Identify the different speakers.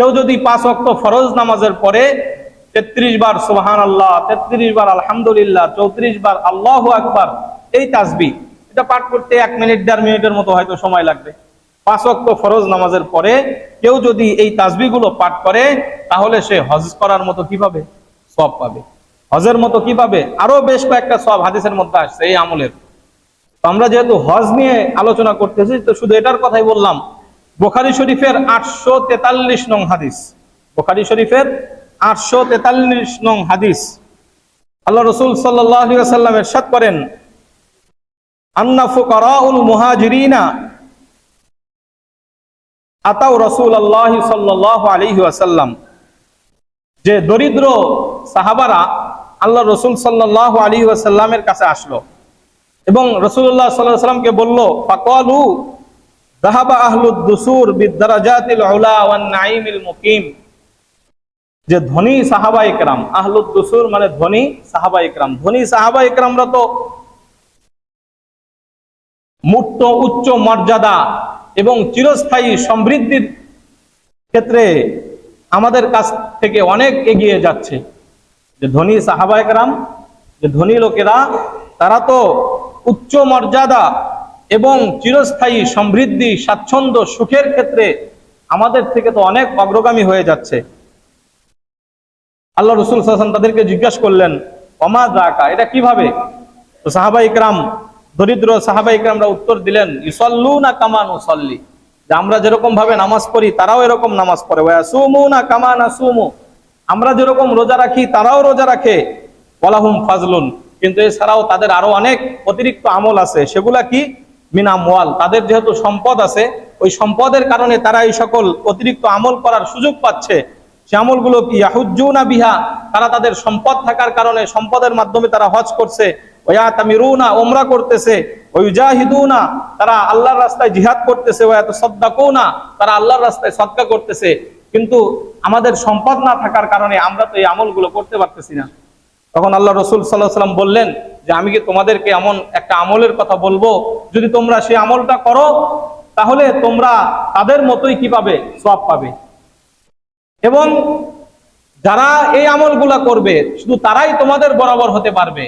Speaker 1: কেউ যদি পাঁচ অক্ত ফরজ নামাজের পরে তেত্রিশ বার সোহান আল্লাহ তেত্রিশ বার আলহামদুলিল্লাহ, চৌত্রিশ বার আল্লাহ আকবার, এই তাসবি, এটা পাঠ করতে এক মিনিট, দেড় মিনিটের মতো হয়তো সময় লাগবে। পাঁচ অক্ত ফরজ নামাজের পরে কেউ যদি এই তাসবিগুলো পাঠ করে, তাহলে সে হজ করার মতো কি পাবে সব পাবে। হজের মতো কি পাবে আরও বেশ কয়েকটা সব হাদিসের মধ্যে আসছে এই আমলের। আমরা যেহেতু হজ নিয়ে আলোচনা করতেছি, তো শুধু এটার কথাই বললাম বোখারি শরীফের আটশো তেতাল্লিশ নং হাদিস। বোখারি শরীফের আটশো তেতাল্লিশ নং হাদিস। আল্লাহ রসুল সাল্লাম এরশাদ করেন, আন্না ফুকারাউল মুহাজিরিনা আতাউ রসুল আল্লাহ সাল্লাহ আলাইহি ওয়াসাল্লাম। যে দরিদ্র সাহাবারা আল্লাহ রসুল সাল্লাহ আলী ওয়াসাল্লামের কাছে আসলো এবং রসুল্লাহ সাল্লাহ সাল্লামকে বলল, ফাকালু দাহাবা আহলুদ দুসুর বিদ্দারাজাতিল উলা ওয়ান নাঈমিল মুকিম। যে ধনী সাহাবা ইকরাম, আহলুদ দুসুর মানে ধনী সাহাবা ইকরাম। ধনী সাহাবা ইকরামরা তো মূর্ত উচ্চ মর্যাদা এবং চিরস্থায়ী সমৃদ্ধির ক্ষেত্রে আমাদের কাছ থেকে অনেক এগিয়ে যাচ্ছে। যে ধনী সাহাবা একরাম যে ধনী লোকেরা, তারা তো উচ্চ মর্যাদা এবং চিরস্থায়ী সমৃদ্ধি, স্বাচ্ছন্দ্য, সুখের ক্ষেত্রে আমাদের থেকে তো অনেক অগ্রগামী হয়ে যাচ্ছে। আল্লাহ রসুল হাসান তাদেরকে জিজ্ঞাসা করলেন অমাদ রাকা এটা কীভাবে? তো সাহাবা ইকরাম, দরিদ্র সাহাবা ইকরামরা উত্তর দিলেন ইসল্লু না কামান উসল্লি যে আমরা যেরকম ভাবে নামাজ পড়ি, তারাও এরকম নামাজ পড়ে। সুমু না কামা না সুমু আমরা যেরকম রোজা রাখি, তারাও রোজা রাখে। ওয়ালাহুম ফাজলুন। কিন্তু এছাড়াও তাদের আরও অনেক অতিরিক্ত আমল আছে। সেগুলা কি? মিনাম ওয়াল তাদের যেহেতু সম্পদ আছে, ওই সম্পদের কারণে তারা এই সকল অতিরিক্ত আমল করার সুযোগ পাচ্ছে। সে আমলগুলো কি ইয়াহুজ্জুনা বিহা? তারা তাদের সম্পদ থাকার কারণে সম্পদের মাধ্যমে তারা হজ করছে। ওয়া তামিরুনা ওমরা করতেছে। ওয়ুজাহিদুনা, তারা আল্লাহর রাস্তায় জিহাদ করতেছে। ওয়া তাসাদদাকুনা তারা আল্লাহর রাস্তায় সদকা করতেছে। কিন্তু আমাদের সম্পদ না থাকার কারণে আমরা তো এই আমলগুলো করতে পারতেছি না। তখন আল্লাহ রসুল সাল্লাহ সাল্লাম বললেন যে আমি কি তোমাদেরকে এমন একটা আমলের কথা বলব? যদি তোমরা সেই আমলটা করো, তাহলে তোমরা তাদের মতোই কি পাবে? সব পাবে। এবং যারা এই আমলগুলা করবে, শুধু তারাই তোমাদের বরাবর হতে পারবে।